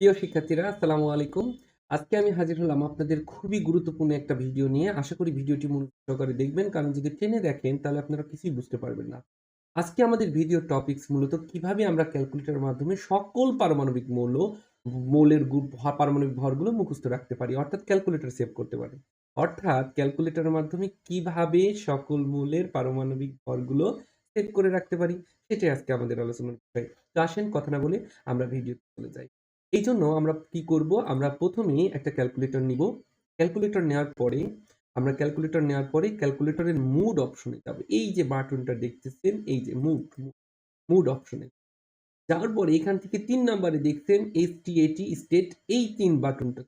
প্রিয় শিক্ষার্থীরা, আসসালামু আলাইকুম। আজকে আমি হাজির হলাম আপনাদের খুবই গুরুত্বপূর্ণ একটা ভিডিও নিয়ে। আশা করি ভিডিওটি মনোযোগ সহকারে দেখবেন, কারণ যদি টেনে দেখেন, তাহলে আপনারা কিছুই বুঝতে পারবেন না। আজকে আমাদের ভিডিও টপিকস মূলত কীভাবে আমরা ক্যালকুলেটরের মাধ্যমে সকল পারমাণবিক মৌল, মৌলের গ্রুপ পারমাণবিক ভরগুলো মুখস্থ রাখতে পারি, অর্থাৎ ক্যালকুলেটর সেভ করতে পারি। অর্থাৎ ক্যালকুলেটরের মাধ্যমে কীভাবে সকল মৌলের পারমাণবিক ভরগুলো সেভ করে রাখতে পারি, সেটাই আজকে আমাদের আলোচনার বিষয়। তো আসেন, কথা না বলে আমরা ভিডিও চলে যাই। এই জন্য আমরা কি করব? আমরা প্রথমে একটা ক্যালকুলেটর নিব। ক্যালকুলেটর নেওয়ার পরে, আমরা ক্যালকুলেটর নেওয়ার পরে ক্যালকুলেটরের মুড অপশনে যাব। এই যে বাটনটা দেখতেছেন, এই যে মুড মুড অপশনে যাওয়ার পরে এখান থেকে তিন নাম্বারে দেখছেন এস টি স্টেট এই তিন বাটনটা।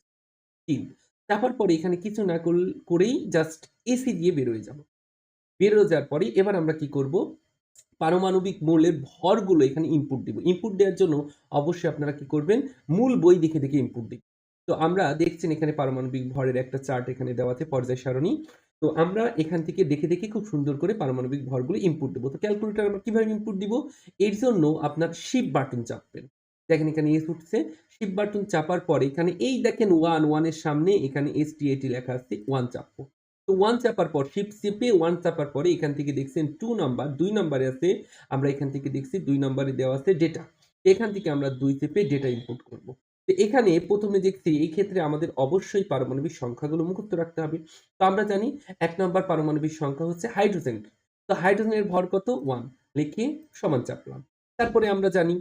তিন। চাপার পরে এখানে কিছু না করেই জাস্ট এসি দিয়ে বেরোয় যাব। বেরোয় যাওয়ার পরে এবার আমরা কি করব? পারমাণবিক মৌলের ভরগুলো এখানে ইনপুট দিব। ইনপুট দেওয়ার জন্য অবশ্যই আপনারা কি করবেন? মূল বই দেখে দেখে ইনপুট দিবেন তো আমরা দেখছেন এখানে পারমাণবিক ভরের একটা চার্ট এখানে দেওয়াতে পর্যায় সারণী। তো আমরা এখান থেকে দেখে দেখে খুব সুন্দর করে পারমাণবিক ভরগুলো ইনপুট দেবো। তো ক্যালকুলেটর আমরা কীভাবে ইনপুট দিব? এর জন্য আপনার শিপ বাটন চাপবেন। দেখেন এখানে এস উঠছে। শিপ বাটন চাপার পরে এখানে এই দেখেন ওয়ান ওয়ানের সামনে এখানে এস টি এটি লেখা আছে ওয়ান চাপবো। ওয়ান চাপার পর শিপ চেপে ওয়ান চাপার পরে এখান থেকে দেখছেন টু নাম্বার দুই নাম্বারে আছে, আমরা এখান থেকে দেখছি দুই নাম্বারে দেওয়া আছে ডেটা এখান থেকে আমরা দুই চেপে ডেটা ইনপুট করব। তো এখানে প্রথমে দেখছি এই ক্ষেত্রে আমাদের অবশ্যই পারমাণবিক সংখ্যাগুলো মুখস্থ রাখতে হবে। তো আমরা জানি এক নম্বর পারমাণবিক সংখ্যা হচ্ছে হাইড্রোজেন তো হাইড্রোজেনের ভর কত? ওয়ান লিখে সমান চাপলাম। তারপরে আমরা জানি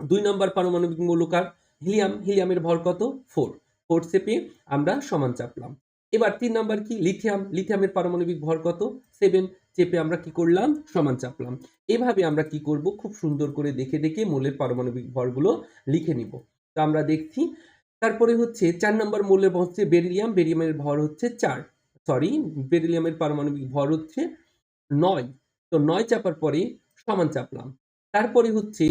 দুই নম্বর পারমাণবিক মৌলকার হিলিয়াম হিলিয়ামের ভর কত? ফোর ফোর চেপে আমরা সমান চাপলাম। এবার তিন নাম্বার কি? লিথিয়াম। লিথিয়ামের পারমাণবিক ভর কত? সেভেন চেপে আমরা কি করলাম? সমান চাপলাম। এভাবে আমরা কি করব? খুব সুন্দর করে দেখে দেখে মৌলের পারমাণবিক ভরগুলো লিখে নিব। তো আমরা দেখছি, তারপরে হচ্ছে চার নম্বর মৌলের ভর হচ্ছে বেরিলিয়াম। বেরিলিয়ামের ভর হচ্ছে চার। সরি বেরিলিয়ামের পারমাণবিক ভর হচ্ছে নয়। তো নয় চাপার পরে সমান চাপলাম। তারপরে হচ্ছে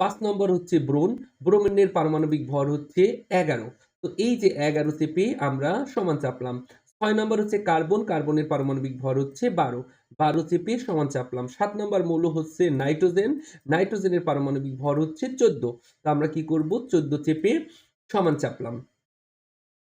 পাঁচ নম্বর হচ্ছে ব্রোন। ব্রোমেনের পারমাণবিক ভর হচ্ছে এগারো। তো এই যে এগারো চেপে আমরা সমান চাপলাম। ছয় নম্বর হচ্ছে কার্বন, কার্বনের পারমাণবিক ভর হচ্ছে বারো। বারো চেপে সমান চাপলাম। সাত নম্বর মৌল হচ্ছে নাইট্রোজেন। নাইট্রোজেনের পারমাণবিক ভর হচ্ছে চোদ্দ। তো আমরা কি করব? চোদ্দ চেপে সমান চাপলাম।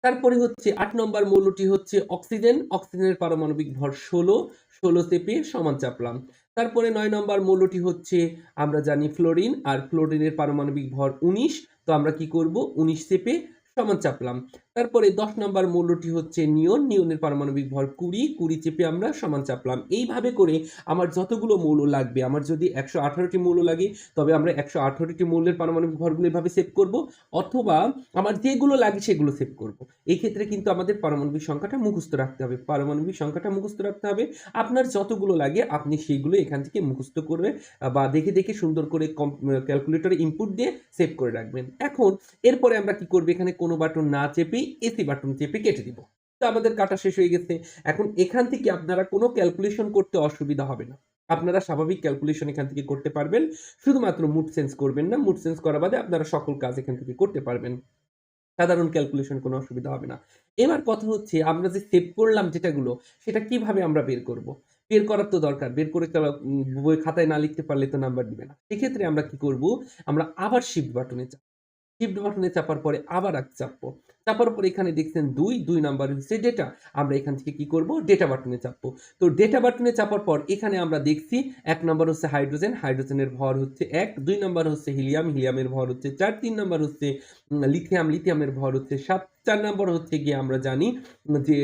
তারপরে হচ্ছে আট নম্বর মৌলটি হচ্ছে অক্সিজেন। অক্সিজেনের পারমাণবিক ভর ষোলো। ষোলো চেপে সমান চাপলাম। তারপরে নয় নম্বর মৌলটি হচ্ছে আমরা জানি ফ্লোরিন। আর ফ্লোরিনের পারমাণবিক ভর উনিশ। তো আমরা কি করব? উনিশ চেপে সমান চাপলাম? তারপরে দশ নম্বর মৌলটি হচ্ছে নিয়ন, নিয়নের পারমাণবিক ভর কুড়ি কুড়ি চেপে আমরা সমান চাপলাম। এইভাবে করে আমার যতগুলো মৌল লাগবে, আমার যদি একশো আঠারোটি মৌল লাগে, তবে আমরা একশো আঠারোটি মৌলের পারমাণবিক ভরগুলো এভাবে সেভ করব, অথবা আমার যেগুলো লাগে সেগুলো সেভ করব। এই ক্ষেত্রে কিন্তু আমাদের পারমাণবিক সংখ্যাটা মুখস্থ রাখতে হবে, পারমাণবিক সংখ্যাটা মুখস্থ রাখতে হবে। আপনার যতগুলো লাগে, আপনি সেইগুলো এখান থেকে মুখস্থ করবে বা দেখে দেখে সুন্দর করে ক্যালকুলেটরে ইনপুট দিয়ে সেভ করে রাখবেন। এখন, এরপরে আমরা কি করব, এখানে কোনো বাটন না চেপেই এসি বাটন চেপে কেটে দিব। তো আমাদের কাটা শেষ হয়ে গেছে। এখন এখান থেকে আপনারা কোনো ক্যালকুলেশন করতে অসুবিধা হবে না। আপনারা স্বাভাবিক ক্যালকুলেশন এখান থেকে করতে পারবেন। শুধুমাত্র মুড সেন্স করবেন না। মুড সেন্স করা বাদে আপনারা সকল কাজ এখান থেকে করতে পারবেন। সাধারণ ক্যালকুলেশন কোনো অসুবিধা হবে না। এবার কথা হচ্ছে, আমরা যে সেভ করলাম যেটাগুলো, সেটা কীভাবে আমরা বের করব? বের করার তো দরকার। বের করে বই খাতায় না লিখতে পারলে তো নাম্বার দিবে না। সেক্ষেত্রে আমরা কি করব? আমরা আবার শিফট বাটনে চাপ শিফট বাটনে চাপার পরে আবার এক চাপবো। চাপার পরে এখানে দেখছেন দুই দুই নাম্বার হচ্ছে ডেটা আমরা এখান থেকে কি করব? ডেটা বাটনে চাপবো। তো ডেটা বাটনে চাপার পর এখানে আমরা দেখছি এক নম্বর হচ্ছে হাইড্রোজেন হাইড্রোজেনের ভর হচ্ছে এক, দুই নম্বর হচ্ছে হিলিয়াম হিলিয়ামের ভর হচ্ছে চার, তিন নম্বর হচ্ছে লিথিয়াম লিথিয়ামের ভর হচ্ছে সাত, চার নম্বর হচ্ছে গিয়ে আমরা জানি যে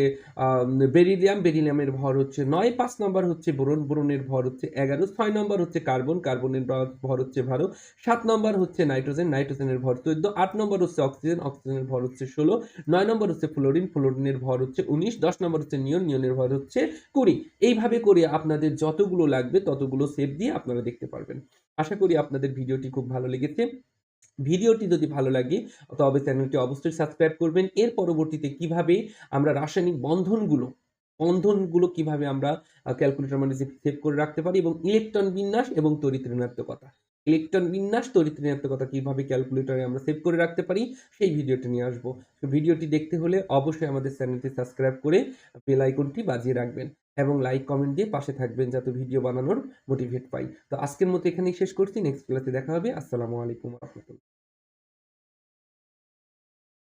বেরিলিয়াম বেরিলিয়ামের ভর হচ্ছে নয়, পাঁচ নম্বর হচ্ছে বোরন। বোরনের ভর হচ্ছে এগারো, ছয় নম্বর হচ্ছে কার্বন কার্বনের ভর- ভর হচ্ছে বারো, সাত নম্বর হচ্ছে নাইট্রোজেন নাইট্রোজেনের ভর চোদ্দ, আট নম্বর হচ্ছে অক্সিজেন অক্সিজেনের ভর হচ্ছে ষোলো নয় নম্বর হচ্ছে ফ্লোরিন, ফ্লোরিনের ভর হচ্ছে উনিশ, দশ নম্বর হচ্ছে নিয়ন নিয়নের ভর হচ্ছে কুড়ি। এইভাবে করে আপনাদের যতগুলো লাগবে ততগুলো সেভ দিয়ে আপনারা দেখতে পারবেন। আশা করি আপনাদের ভিডিওটি খুব ভালো লেগেছে। ভিডিওটি যদি ভালো লাগে, তবে চ্যানেলটি অবশ্যই সাবস্ক্রাইব করবেন। এর পরবর্তীতে কীভাবে আমরা রাসায়নিক বন্ধনগুলো বন্ধনগুলো কীভাবে আমরা ক্যালকুলেটর মানে সেভ করে রাখতে পারি এবং ইলেকট্রন বিন্যাস এবং তড়িৎ ঋণাত্মকতা। ইলেকট্রন বিন্যাস তড়িৎ ঋণাত্মকতা কীভাবে ক্যালকুলেটরে আমরা সেভ করে রাখতে পারি, সেই ভিডিওটি নিয়ে আসব। ভিডিওটি দেখতে হলে অবশ্যই আমাদের চ্যানেলটি সাবস্ক্রাইব করে বেল আইকনটি বাজিয়ে রাখবেন এবং লাইক কমেন্ট দিয়ে পাশে থাকবেন যাতে ভিডিও বানানোর মোটিভেট পাই। তো আজকের মতো এখানেই শেষ করছি নেক্সট ক্লাসে দেখা হবে। আসসালামু আলাইকুম রহমতুল্লাহ।